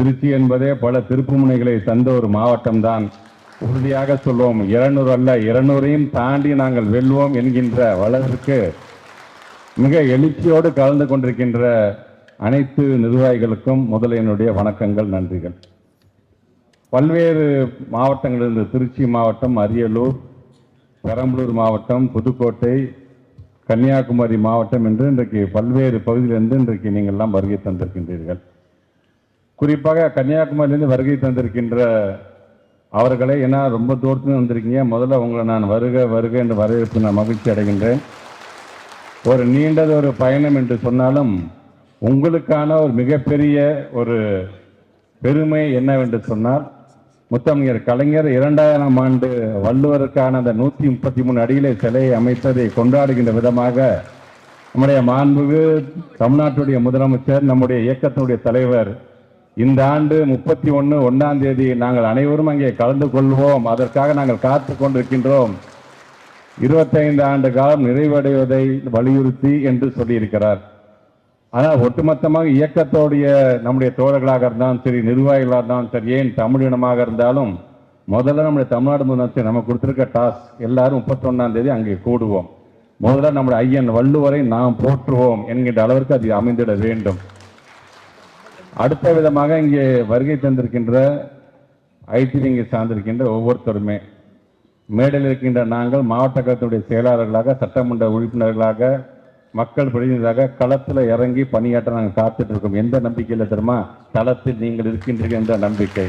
திருச்சி என்பதே பல திருப்புமுனைகளை தந்த ஒரு மாவட்டம்தான். உறுதியாக சொல்வோம் இருநூறு அல்ல இருநூறையும் தாண்டி நாங்கள் வெல்வோம் என்கின்ற வளர்ச்சிக்கு மிக எழுச்சியோடு கலந்து கொண்டிருக்கின்ற அனைத்து நிர்வாகிகளுக்கும் முதல் என்னுடைய வணக்கங்கள் நன்றிகள். பல்வேறு மாவட்டங்களிலிருந்து திருச்சி மாவட்டம் அரியலூர் பெரம்பலூர் மாவட்டம் புதுக்கோட்டை கன்னியாகுமரி மாவட்டம் என்று இன்றைக்கு பல்வேறு பகுதியிலிருந்து இன்றைக்கு நீங்கள்லாம் வருகை தந்திருக்கின்றீர்கள். குறிப்பாக கன்னியாகுமரியிலேருந்து வருகை தந்திருக்கின்ற அவர்களை ஏன்னா ரொம்ப தூரத்துல வந்திருக்கீங்க. முதல்ல உங்களை நான் வருக வருக என்று வரவேற்பு நான் மகிழ்ச்சி அடைகின்றேன். ஒரு நீண்டது ஒரு பயணம் என்று சொன்னாலும் உங்களுக்கான ஒரு மிகப்பெரிய ஒரு பெருமை என்னவென்று சொன்னால் முத்தமிழர் கலைஞர் இரண்டாயிரம் ஆண்டு வள்ளுவருக்கான அந்த நூற்றி முப்பத்தி மூணு அடியிலே சிலையை அமைத்ததை கொண்டாடுகின்ற விதமாக நம்முடைய மாண்புகு தமிழ்நாட்டுடைய முதலமைச்சர் நம்முடைய இயக்கத்தினுடைய தலைவர் இந்த ஆண்டு முப்பத்தி ஒன்று ஒன்றாம் தேதி நாங்கள் அனைவரும் அங்கே கலந்து கொள்வோம். அதற்காக நாங்கள் காத்து கொண்டிருக்கின்றோம். இருபத்தைந்து ஆண்டு காலம் நிறைவடைவதை வலியுறுத்தி என்று சொல்லியிருக்கிறார். ஆனால் ஒட்டுமொத்தமாக இயக்கத்தோடைய நம்முடைய தோழர்களாக இருந்தாலும் சரி நிர்வாகிகளாக இருந்தாலும் சரி ஏன் தமிழினமாக இருந்தாலும் முதல்ல நம்முடைய தமிழ்நாடு முதலமைச்சர் நம்ம கொடுத்துருக்க டாஸ்க் எல்லாரும் முப்பத்தொன்னாம் தேதி அங்கே கூடுவோம். முதல்ல நம்முடைய ஐயன் வள்ளுவரை நாம் போற்றுவோம் என்கின்ற அளவிற்கு அது அமைந்திட வேண்டும். அடுத்த விதமாக இங்கே வருகை தந்திருக்கின்ற ஐடி இங்கே சார்ந்திருக்கின்ற ஒவ்வொருத்தருமே. மேடையில் இருக்கின்ற நாங்கள் மாவட்ட கழகத்துடைய செயலாளர்களாக சட்டமன்ற உறுப்பினர்களாக மக்கள் பிரதிநிதிகளாக களத்தில் இறங்கி பணியாற்ற நாங்கள் காத்துட்டு இருக்கோம். எந்த நம்பிக்கையில் தெரியுமா? தளத்தில் நீங்கள் இருக்கின்றீர்கள் என்ற நம்பிக்கை.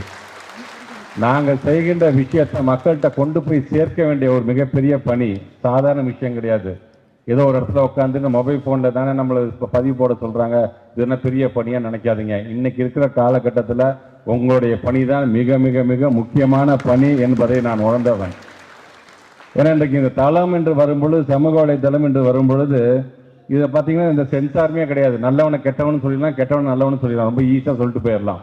நாங்கள் செய்கின்ற விஷயத்தை மக்கள்கிட்ட கொண்டு போய் சேர்க்க வேண்டிய ஒரு மிகப்பெரிய பணி. சாதாரண விஷயம் கிடையாது. ஏதோ ஒரு இடத்துல உட்காந்து மொபைல் ஃபோனில் தானே நம்மளை இப்போ பதிவு போட சொல்கிறாங்க இது என்ன பெரிய பணியாக நினைக்காதீங்க. இன்றைக்கி இருக்கிற காலகட்டத்தில் உங்களுடைய பணி தான் மிக மிக மிக முக்கியமான பணி என்பதை நான் உணர்ந்தவன். ஏன்னா இன்றைக்கு இந்த தளம் என்று வரும்பொழுது சமூக வலைத்தளம் என்று வரும்பொழுது இதை பார்த்தீங்கன்னா இந்த சென்சாருமே கிடையாது. நல்லவனை கெட்டவனு சொல்லிடலாம் கெட்டவன் நல்லவனு சொல்லிடலாம். ரொம்ப ஈஸியாக சொல்லிட்டு போயிடலாம்.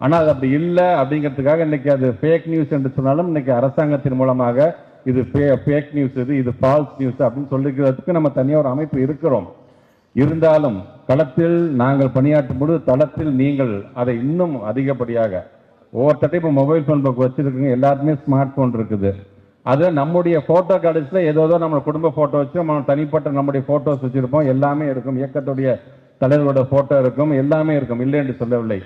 ஆனால் அது அப்படி இல்லை அப்படிங்கிறதுக்காக இன்றைக்கி அது ஃபேக் நியூஸ் என்று சொன்னாலும் இன்றைக்கி அரசாங்கத்தின் மூலமாக இது ஃபேக் நியூஸ் இது இது ஃபால்ஸ் நியூஸ் அப்படின்னு சொல்லிக்கிறதுக்கு நம்ம தனியாக ஒரு அமைப்பு இருக்கிறோம். இருந்தாலும் களத்தில் நாங்கள் பணியாற்றும் பொழுது தளத்தில் நீங்கள் அதை இன்னும் அதிகப்படியாக ஒவ்வொருத்தட்டையும் இப்போ மொபைல் ஃபோன் வச்சிருக்கீங்க எல்லாருமே ஸ்மார்ட் ஃபோன் இருக்குது. அது நம்முடைய ஃபோட்டோ கார்ட்ஸில் ஏதோ ஏதோ நம்ம குடும்ப ஃபோட்டோ வச்சு நம்ம தனிப்பட்ட நம்முடைய ஃபோட்டோஸ் வச்சுருப்போம். எல்லாமே இருக்கும். இயக்கத்துடைய தலைவரோட ஃபோட்டோ இருக்கும். எல்லாமே இருக்கும். இல்லை என்று சொல்லவில்லை.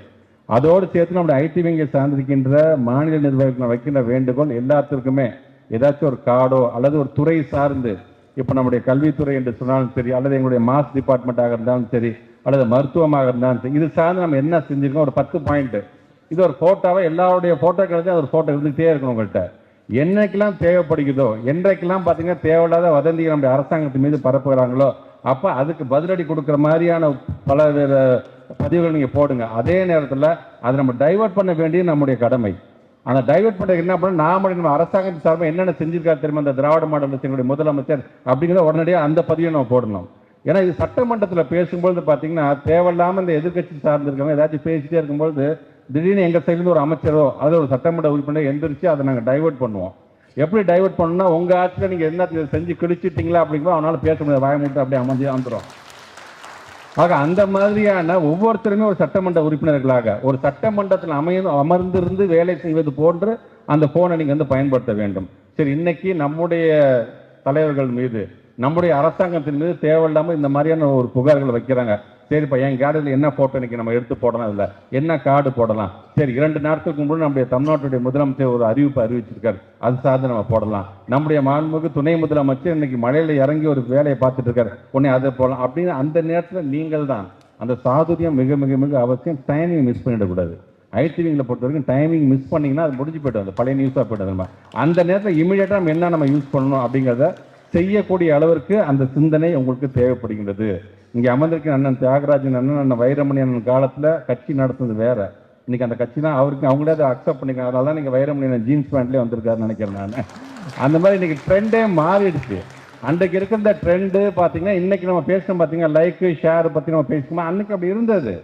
அதோடு சேர்த்து நம்முடைய ஐடி வங்கியை சார்ந்திருக்கின்ற மாநில நிர்வாகிகள் வைக்கின்ற வேண்டுகோள் எல்லாத்திற்குமே ஏதாச்சும் ஒரு கார்டோ அல்லது ஒரு துறை சார்ந்து இப்போ நம்முடைய கல்வித்துறை என்று சொன்னாலும் சரி அல்லது எங்களுடைய மாஸ் டிபார்ட்மெண்ட்டாக இருந்தாலும் சரி அல்லது மருத்துவமாக இருந்தாலும் சரி இது சார்ந்து நம்ம என்ன செஞ்சுருக்கோம்? ஒரு பத்து பாயிண்ட்டு இது ஒரு ஃபோட்டோவை எல்லாருடைய ஃபோட்டோ கிடைச்சா ஒரு ஃபோட்டோ இருந்துகிட்டே இருக்கணும் உங்கள்கிட்ட என்னைக்கெல்லாம் தேவைப்படுகிறதோ என்றைக்கெல்லாம் பார்த்தீங்கன்னா தேவையில்லாத வதந்திகள் நம்முடைய அரசாங்கத்தின் மீது பரப்புகிறாங்களோ அப்போ அதுக்கு பதிலடி கொடுக்குற மாதிரியான பல வேறு பதிவுகள் நீங்கள் போடுங்க. அதே நேரத்தில் அதை நம்ம டைவர்ட் பண்ண வேண்டியது நம்முடைய கடமை. ஆனால் டைவர்ட் பண்ணுறதுக்கு என்ன பண்ண நாம நம்ம அரசாங்கத்தின் சார்பாக என்னென்ன செஞ்சிருக்காரு தெரியுமா? அந்த திராவிட மாடல் அரசினுடைய முதலமைச்சர் அப்படிங்கிறத உடனடியாக அந்த பதிவை நம்ம போடணும். ஏன்னா இது சட்டமன்றத்தில் பேசும்பொழுது பார்த்தீங்கன்னா தேவையில்லாமல் இந்த எதிர்க்கட்சி சார்ந்திருக்கவங்க ஏதாச்சும் பேசிட்டே இருக்கும்பொழுது திடீர்னு எங்கள் சைடுலேருந்து ஒரு அமைச்சரோ அல்லது ஒரு சட்டமன்ற உறுப்பினர் எந்திரிச்சு அதை நாங்கள் டைவர்ட் பண்ணுவோம். எப்படி டைவர்ட் பண்ணணும்னா உங்கள் ஆட்சியில் நீங்கள் என்ன செஞ்சு கிழிச்சிட்டிங்களா அப்படிங்கும்போது அவனால் பேச முடியாது. வாய மூட்டை அப்படியே அமைஞ்சு வந்துடும் ஆக அந்த மாதிரியான ஒவ்வொருத்தருமே ஒரு சட்டமன்ற உறுப்பினர்களாக ஒரு சட்டமன்றத்தில் அமைய அமர்ந்திருந்து வேலை செய்வது போன்று அந்த போனை நீங்கள் வந்து பயன்படுத்த வேண்டும். சரி இன்னைக்கு நம்முடைய தலைவர்கள் மீது நம்முடைய அரசாங்கத்தின் மீது தேவையில்லாமல் இந்த மாதிரியான ஒரு புகார்கள் வைக்கிறாங்க. சரிப்பா என் கார்டில் என்ன ஃபோட்டோ இன்றைக்கி நம்ம எடுத்து போடலாம்? இல்லை என்ன கார்டு போடலாம்? சரி இரண்டு நேரத்துக்கு முன்னாடி நம்முடைய தமிழ்நாட்டுடைய முதலமைச்சர் ஒரு அறிவிப்பு அறிவிச்சிருக்காரு. அது சார்ந்து நம்ம போடலாம். நம்முடைய மாண்புக்கு துணை முதலமைச்சர் இன்னைக்கு மழையில் இறங்கி ஒரு வேலையை பார்த்துட்டு இருக்காரு உடனே அதை போடலாம். அப்படின்னு அந்த நேரத்தில் நீங்கள் தான் அந்த சாதுரியம் மிக மிக மிக அவசியம். டைமிங் மிஸ் பண்ணிடக்கூடாது. ஐடிவிங்களை பொறுத்த வரைக்கும் டைமிங் மிஸ் பண்ணிங்கன்னா அது முடிஞ்சு போய்ட்டு அந்த பழைய நியூஸாக போய்ட்டு நம்ம. அந்த நேரத்தில் இமீடியட்டாக நம்ம என்ன நம்ம யூஸ் பண்ணணும் அப்படிங்கிறத செய்யக்கூடிய அளவிற்கு அந்த சிந்தனை உங்களுக்கு தேவைப்படுகின்றது. இங்கே அமர்ந்திருக்கிற அண்ணன் தியாகராஜன் அண்ணன் அண்ணன் வைரமணி அண்ணன் காலத்தில் கட்சி நடத்துனது வேற. இன்னைக்கு அந்த கட்சி தான் அவருக்கு அவங்களே அதை அக்செப்ட் பண்ணிக்கிறாங்க அதனால தான் நீங்கள் வைரமணி அண்ணன் ஜீன்ஸ் பேண்ட்லேயே வந்திருக்காருன்னு நினைக்கிறேன் நான். அந்த மாதிரி இன்னைக்கு ட்ரெண்டே மாறிடுச்சு. அன்றைக்கு இருக்கிற ட்ரெண்டு பார்த்தீங்கன்னா இன்றைக்கி நம்ம பேசணும் பார்த்தீங்கன்னா லைக்கு ஷேர் பற்றி நம்ம பேசணுமா அன்றைக்கி அப்படி இருந்தது.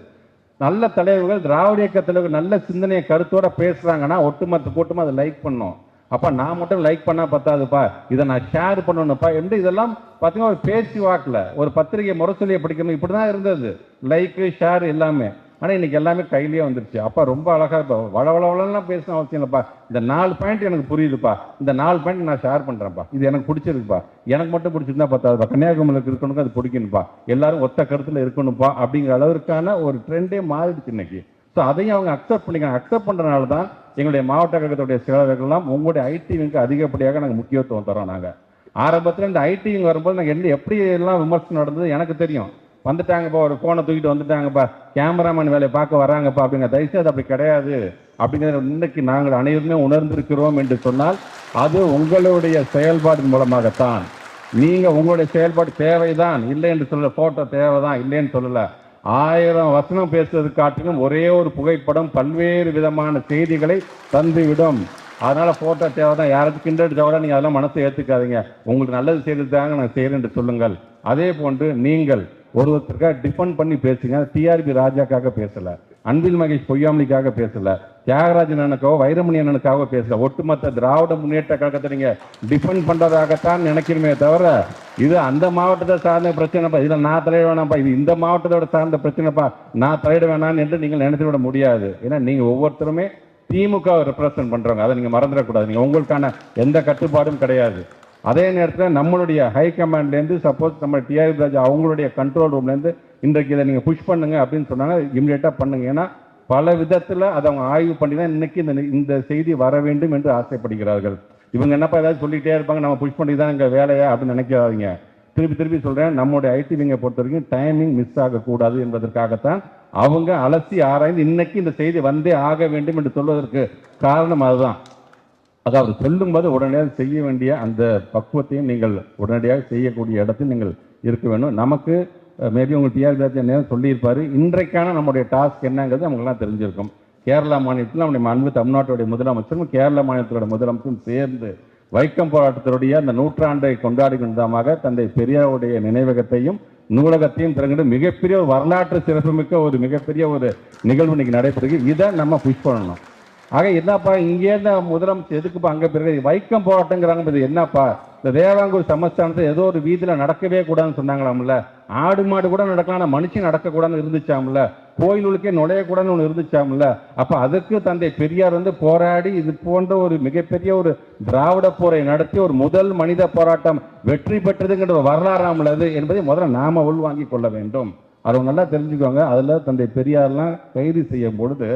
நல்ல தலைவர்கள் திராவிட இயக்க தலைவர்கள் நல்ல சிந்தனையை கருத்தோட பேசுகிறாங்கன்னா ஒட்டுமொத்த கூட்டமாக அதை லைக் பண்ணோம். அப்போ நான் மட்டும் லைக் பண்ணால் பத்தாதுப்பா. இதை நான் ஷேர் பண்ணணும்ப்பா. என்று இதெல்லாம்? பார்த்தீங்கன்னா ஒரு பேச்சு வாக்கில் ஒரு பத்திரிகை முரசொலியை படிக்கணும். இப்படி தான் இருந்தது. லைக்கு ஷேர் எல்லாமே. ஆனால் இன்னைக்கு எல்லாமே கையிலேயே வந்துருச்சு. அப்பா ரொம்ப அழகாக இப்போ வளவளவலாம் பேசணும் அவசியம் இல்லைப்பா. இந்த நாலு பாயிண்ட் எனக்கு புரியுதுப்பா. இந்த நாலு பாயிண்ட் நான் ஷேர் பண்ணுறேன்ப்பா இது எனக்கு பிடிச்சிருக்குப்பா. எனக்கு மட்டும் பிடிச்சிருந்தா பத்தாதுப்பா. கன்னியாகுமரியில் இருக்கணுங்க அது பிடிக்கணும்ப்பா எல்லாரும் ஒத்த கருத்தில் இருக்கணும்ப்பா. அப்படிங்கிற அளவிற்கான ஒரு ட்ரெண்டே மாறிடுச்சு இன்னைக்கு. ஸோ அதையும் அவங்க அக்செப்ட் பண்ணிக்கிறாங்க. அக்செப்ட் பண்ணுறதுனால தான் எங்களுடைய மாவட்ட கழகத்துடைய செயலாளர்கள்லாம் உங்களுடைய ஐடிவிக்கு அதிகப்படியாக நாங்கள் முக்கியத்துவம் தரோம் நாங்கள் ஆரம்பத்தில் இந்த ஐடிவிங் வரும்போது நாங்கள் என்ன எப்படி எல்லாம் விமர்சனம் நடந்தது எனக்கு தெரியும். வந்துட்டாங்கப்பா ஒரு ஃபோனை தூக்கிட்டு வந்துட்டாங்கப்பா. கேமராமேன் வேலையை பார்க்க வராங்கப்பா அப்படிங்க தயவுசெய்து அது அப்படி கிடையாது. அப்படிங்கிறத இன்னைக்கு நாங்கள் அனைவருமே உணர்ந்திருக்கிறோம் என்று சொன்னால் அது உங்களுடைய செயல்பாடு மூலமாகத்தான். நீங்கள் உங்களுடைய செயல்பாடு தேவைதான். இல்லை என்று சொல்ல தேவை தேவைதான். இல்லைன்னு சொல்லலை. ஆயிரம் வசனம் பேசுறது காட்டிலும் ஒரே ஒரு புகைப்படம் பல்வேறு விதமான செய்திகளை தந்துவிடும். அதனால போட்டோ தேவைதான் யாராச்சும் கிண்டல் தேவை நீங்கள் அதெல்லாம் மனசை ஏற்றுக்காதீங்க உங்களுக்கு நல்லது செய்யறது தாங்க நான் செய்கிறேன் என்று சொல்லுங்கள். அதே போன்று நீங்கள் ஒருவருக்காக டிபெண்ட் பண்ணி பேசுங்க. டிஆர்பி ராஜாக்காக பேசலை. அன்பில் மகேஷ் பொய்யாமலிக்காக பேசல. தியாகராஜன் அண்ணனுக்காக வைரமணி அண்ணனுக்காக பேசல. ஒட்டுமொத்த திராவிட முன்னேற்ற கழகத்தை நீங்க டிஃபெண்ட் பண்றதாகத்தான் நினைக்கிறமே தவிர இது அந்த மாவட்டத்தை சார்ந்த பிரச்சனைப்பா. இதுல நான் தலையிட வேணாம்ப்பா. இது இந்த மாவட்டத்தோட சார்ந்த பிரச்சனைப்பா. நான் தலையிட வேணாம் என்று நீங்கள் நினைத்து விட முடியாது. ஏன்னா நீங்க ஒவ்வொருத்தருமே திமுக ரெப்ரசன்ட் பண்றவங்க. அதை நீங்க மறந்துடக்கூடாது. நீங்க உங்களுக்கான எந்த கட்டுப்பாடும் கிடையாது. அதே நேரத்தில் நம்மளுடைய ஹை கமாண்ட்லேருந்து சப்போஸ் நம்ம டிஆர் ராஜா அவங்களுடைய கண்ட்ரோல் ரூம்லேருந்து இன்றைக்கு இதை நீங்கள் புஷ் பண்ணுங்க அப்படின்னு சொன்னாங்க இம்மிடியேட்டாக பண்ணுங்க. ஏன்னா பல விதத்தில் அதை அவங்க ஆய்வு பண்ணி தான் இன்னைக்கு இந்த இந்த செய்தி வர வேண்டும் என்று ஆசைப்படுகிறார்கள். இவங்க என்னப்பா ஏதாவது சொல்லிகிட்டே இருப்பாங்க நம்ம புஷ் பண்ணி தான் எங்கள் வேலையா அப்படின்னு நினைக்காதீங்க. திருப்பி திருப்பி சொல்கிறேன் நம்முடைய ஐடி விங்கை பொறுத்த வரைக்கும் டைமிங் மிஸ் ஆகக்கூடாது என்பதற்காகத்தான் அவங்க அலசி ஆராய்ந்து இன்னைக்கு இந்த செய்தி வந்தே ஆக வேண்டும் என்று சொல்வதற்கு காரணம் அதுதான். அதாவது சொல்லும்போது உடனடியாக செய்ய வேண்டிய அந்த பக்குவத்தையும் நீங்கள் உடனடியாக செய்யக்கூடிய இடத்தில் நீங்கள் இருக்க வேண்டும். நமக்கு மேபி உங்கள் டிஆர் நேரம் சொல்லியிருப்பாரு. இன்றைக்கான நம்முடைய டாஸ்க் என்னங்கிறது நமக்குலாம் தெரிஞ்சிருக்கும். கேரளா மாநிலத்தில் நம்முடைய அன்பு தமிழ்நாட்டுடைய முதலமைச்சரும் கேரள மாநிலத்தோட முதலமைச்சரும் சேர்ந்து வைக்கம் போராட்டத்தினுடைய அந்த நூற்றாண்டை கொண்டாடுகின்றமாக தந்தை பெரியாருடைய நினைவகத்தையும் நூலகத்தையும் திறங்கிட்டு மிகப்பெரிய ஒரு வரலாற்று சிறப்புமிக்க ஒரு மிகப்பெரிய ஒரு நிகழ்வு இன்னைக்கு நடைபெறுது இதை நம்ம புஷ் பண்ணணும். ஆக என்னப்பா இங்கே இருந்த முதலமைச்சர் எதுக்குப்பா அங்கே பிறகு வைக்கம் போராட்டங்கிறாங்க இது என்னப்பா? இந்த தேவாங்கூர் சமஸ்தானத்தை ஏதோ ஒரு வீதியில் நடக்கவே கூடாதுன்னு சொன்னாங்களாம்ல. ஆடு மாடு கூட நடக்கலாம் ஆனால் மனுஷன் நடக்கக்கூடாதுன்னு இருந்துச்சாம்ல. கோயிலுக்கே நுழையக்கூடாதுன்னு ஒன்று இருந்துச்சாம்ல. அப்போ அதுக்கு தந்தை பெரியார் வந்து போராடி இது போன்ற ஒரு மிகப்பெரிய ஒரு திராவிட போரை நடத்தி ஒரு முதல் மனித போராட்டம் வெற்றி பெற்றதுங்கிற வரலாறாமல் அது என்பதை முதல்ல நாம உள்வாங்கி கொள்ள வேண்டும். அதை நல்லா தெரிஞ்சுக்கோங்க. அதில் தந்தை பெரியார்லாம் கைது செய்யும் பொழுது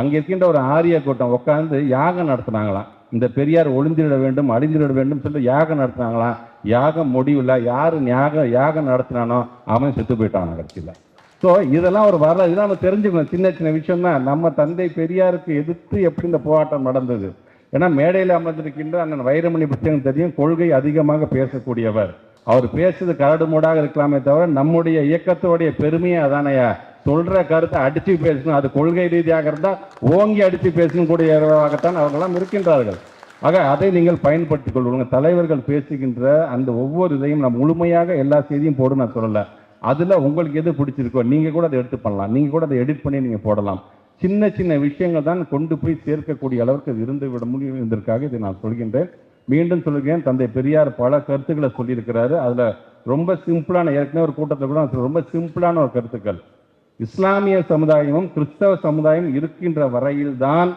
அங்கே இருக்கின்ற ஒரு ஆரிய கூட்டம் உட்காந்து யாகம் நடத்துனாங்களாம். இந்த பெரியார் ஒளிந்திட வேண்டும் அழிந்திட வேண்டும் சொல்லி யாகம் நடத்துனாங்களாம் யாகம் முடிவில் யார் யாகம் யாகம் நடத்தினானோ அவன் செத்து போயிட்டான் கட்சியில் ஸோ இதெல்லாம் ஒரு வரலாறு. இதெல்லாம் நம்ம தெரிஞ்சுக்கணும். சின்ன சின்ன விஷயம் தான் நம்ம தந்தை பெரியாருக்கு எதிர்த்து எப்படி இந்த போராட்டம் நடந்தது? ஏன்னா மேடையில் அமர்ந்திருக்கின்ற அண்ணன் வைரமணி புத்தகம் தெரியும் கொள்கை அதிகமாக பேசக்கூடியவர். அவர் பேசுறது கரடு மூடாக இருக்கலாமே தவிர நம்முடைய இயக்கத்தோடைய பெருமையை அதானையா? சொல்ற கருத்தை அடித்து பேசணும். அது கொள்கை ரீதியாக இருந்தால் ஓங்கி அடித்து பேசணும் கூடியவர்களாகத்தான் அவர்களெல்லாம் இருக்கின்றார்கள். ஆக அதை நீங்கள் பயன்படுத்திக் கொள்ளுங்க. தலைவர்கள் பேசுகின்ற அந்த ஒவ்வொரு இதையும் நான் முழுமையாக எல்லா செய்தியும் போடும் நான் சொல்லலை. அதில் உங்களுக்கு எது பிடிச்சிருக்கோ நீங்கள் கூட அதை எடுத்து பண்ணலாம். நீங்கள் கூட அதை எடிட் பண்ணி நீங்கள் போடலாம். சின்ன சின்ன விஷயங்கள் தான் கொண்டு போய் சேர்க்கக்கூடிய அளவுக்கு அது இருந்து விட முடியும் என்பதற்காக இதை நான் சொல்கின்றேன். மீண்டும் சொல்கிறேன். தந்தை பெரியார் பல கருத்துக்களை சொல்லியிருக்கிறாரு. அதில் ரொம்ப சிம்பிளான ஏற்கனவே ஒரு கூட்டத்தில் கூட ரொம்ப சிம்பிளான ஒரு கருத்துக்கள். இஸ்லாமிய சமுதாயமும் கிறிஸ்தவ சமுதாயம் இருக்கின்ற வரையில்தான்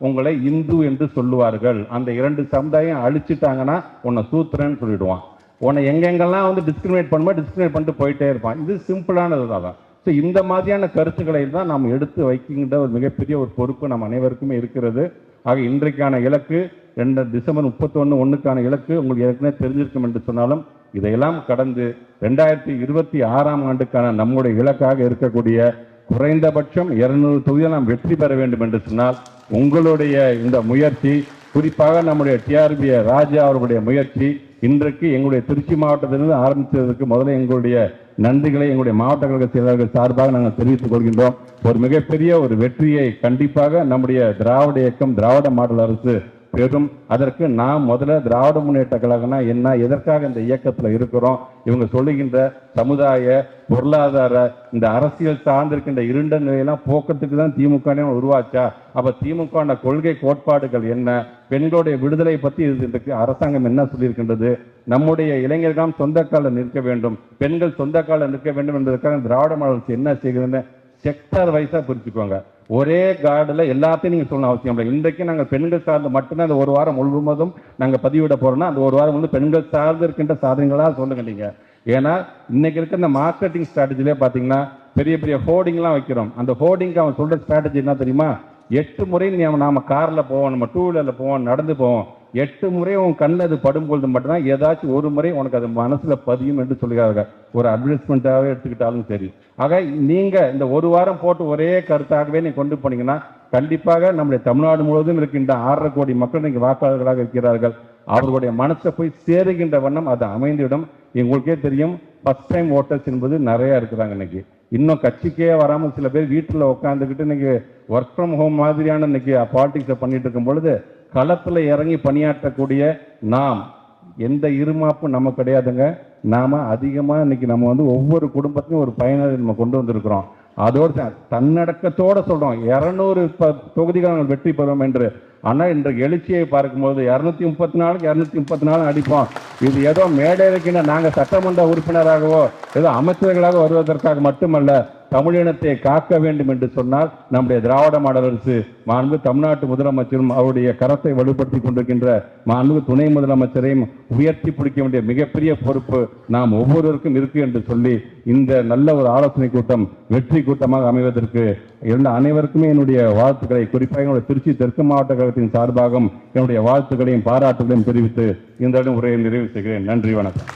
உங்களை இந்து என்று சொல்லுவார்கள். அந்த இரண்டு சமுதாயம் அழிச்சிட்டாங்கன்னா உன்னை சூத்திரன்னு சொல்லிடுவான். உன்னை எங்கெங்கெல்லாம் வந்து டிஸ்கிரிமினேட் பண்ணுமோ டிஸ்கிரிமினேட் பண்ணிட்டு போயிட்டே இருப்பான். இது சிம்பிளானது தான் ஸோ இந்த மாதிரியான கருத்துக்களை தான் நாம் எடுத்து வைக்கின்ற ஒரு மிகப்பெரிய ஒரு பொறுப்பு நம் அனைவருக்குமே இருக்கிறது. ஆக இன்றைக்கான இலக்கு ரெண்டு டிசம்பர் முப்பத்தொன்று ஒன்றுக்கான இலக்கு உங்களுக்கு ஏற்கனவே தெரிஞ்சிருக்கும் என்று சொன்னாலும் இதையெல்லாம் கடந்து ரெண்டாயிரத்தி இருபத்தி ஆறாம் ஆண்டுக்கான நம்முடைய இலக்காக இருக்கக்கூடிய குறைந்தபட்சம் இருநூறு தொகுதியை நாம் வெற்றி பெற வேண்டும் என்று சொன்னால் உங்களுடைய இந்த முயற்சி குறிப்பாக நம்முடைய டிஆர்பி ராஜா அவர்களுடைய முயற்சி இன்றைக்கு எங்களுடைய திருச்சி மாவட்டத்திலிருந்து ஆரம்பித்ததற்கு முதல்ல எங்களுடைய நன்றிகளை எங்களுடைய மாவட்ட கழக செயலாளர்கள் சார்பாக நாங்கள் தெரிவித்துக் கொள்கின்றோம். ஒரு மிகப்பெரிய ஒரு வெற்றியை கண்டிப்பாக நம்முடைய திராவிட இயக்கம் திராவிட மாடல் அரசு பெரும் அதற்கு நாம் முதல்ல திராவிட முன்னேற்ற கழகம்னா என்ன எதற்காக இந்த இயக்கத்தில் இருக்கிறோம் இவங்க சொல்லுகின்ற சமுதாய பொருளாதார இந்த அரசியல் சார்ந்திருக்கின்ற இருண்ட நிலையெல்லாம் போக்கத்துக்கு தான் திமுக உருவாச்சா? அப்போ திமுக கொள்கை கோட்பாடுகள் என்ன? பெண்களுடைய விடுதலை பற்றி இது அரசாங்கம் என்ன சொல்லியிருக்கின்றது? நம்முடைய இளைஞர்கள் சொந்த காலம் நிற்க வேண்டும். பெண்கள் சொந்த காலம் நிற்க வேண்டும் என்பதற்காக திராவிட மாடல் என்ன செய்கிறது செக்டர் வைஸாக பிரிச்சுக்கோங்க ஒரே கார்டில் எல்லாத்தையும் நீங்கள் சொல்லணும் அவசியம் இல்லை. இன்றைக்கு நாங்கள் பெண்கள் சார்ந்து மட்டும்தான் அந்த ஒரு வாரம் முழுவதும் நாங்கள் பதிவிட போகிறோம்னா அந்த ஒரு வாரம் வந்து பெண்கள் சார்ந்து இருக்கின்ற சாதனைகளாக சொல்லுங்க நீங்கள் ஏன்னா இன்னைக்கு இருக்க இந்த மார்க்கெட்டிங் ஸ்ட்ராட்டஜிலே பார்த்தீங்கன்னா பெரிய பெரிய ஹோர்டிங்லாம் வைக்கிறோம். அந்த ஹோர்டிங்க்கு அவன் சொல்கிற ஸ்ட்ராட்டஜி என்ன தெரியுமா? எட்டு முறை நீ நாம காரில் போவோம் நம்ம டூ வீலரில் போவோம் நடந்து போவோம் எட்டு முறை உன் கண்ணில் அது படும் பொழுது மட்டும்தான் ஏதாச்சும் ஒரு முறை உனக்கு அது மனசில் பதியும் என்று சொல்லுகிறார்கள். ஒரு அட்வர்டைஸ்மெண்ட்டாகவே எடுத்துக்கிட்டாலும் சரி. ஆக நீங்கள் இந்த ஒரு வாரம் போட்டு ஒரே கருத்தாகவே நீ கொண்டு போனீங்கன்னா கண்டிப்பாக நம்முடைய தமிழ்நாடு முழுவதும் இருக்கின்ற ஆறரை கோடி மக்கள் நீங்க வாக்காளர்களாக இருக்கிறார்கள். அவர்களுடைய மனசை போய் சேருகின்ற வண்ணம் அது அமைந்துவிடும். எங்களுக்கே தெரியும் ஃபர்ஸ்ட் டைம் ஓட்டர்ஸ் என்பது நிறையா இருக்கிறாங்க இன்னைக்கு இன்னும் கட்சிக்கே வராமல் சில பேர் வீட்டில் உட்காந்துக்கிட்டு இன்னைக்கு ஒர்க் ஃப்ரம் ஹோம் மாதிரியான இன்னைக்கு பாலிடிக்ஸை பண்ணிட்டு இருக்கும் பொழுது களத்தில் இறங்கி பணியாற்றக்கூடிய நாம் எந்த இருமாப்பும் நம்ம கிடையாதுங்க. நாம் அதிகமாக இன்னைக்கு நம்ம வந்து ஒவ்வொரு குடும்பத்தையும் ஒரு பயனரை நம்ம கொண்டு வந்திருக்கிறோம். அதோடு த- சொல்கிறோம் இரநூறு இருநூறு தொகுதிகள் நாங்கள் வெற்றி பெறுவோம் என்று. ஆனால் இன்றைக்கு எழுச்சியை பார்க்கும்போது இரநூத்தி முப்பத்தி நாலுக்கு இரநூத்தி முப்பத்தி நாலு அடிப்போம். இது ஏதோ மேடை இருக்கின்ற நாங்கள் சட்டமன்ற உறுப்பினராகவோ ஏதோ அமைச்சர்களாக வருவதற்காக மட்டுமல்ல தமிழினத்தை காக்க வேண்டும் என்று சொன்னால் நம்முடைய திராவிட மாடல் அரசு மாண்பு தமிழ்நாட்டு முதலமைச்சரும் அவருடைய கரத்தை வலுப்படுத்தி கொண்டிருக்கின்ற மாண்பு துணை முதலமைச்சரையும் உயர்த்தி பிடிக்க வேண்டிய மிகப்பெரிய பொறுப்பு நாம் ஒவ்வொருவருக்கும் இருக்கு என்று சொல்லி இந்த நல்ல ஒரு ஆலோசனை கூட்டம் வெற்றி கூட்டமாக அமைவதற்கு இருந்த அனைவருக்குமே என்னுடைய வாழ்த்துக்களை குறிப்பாக என்னுடைய திருச்சி தெற்கு மாவட்ட கழகத்தின் சார்பாகவும் என்னுடைய வாழ்த்துக்களையும் பாராட்டுகளையும் தெரிவித்து இந்த உரையை நிறைவு செய்கிறேன். நன்றி வணக்கம்.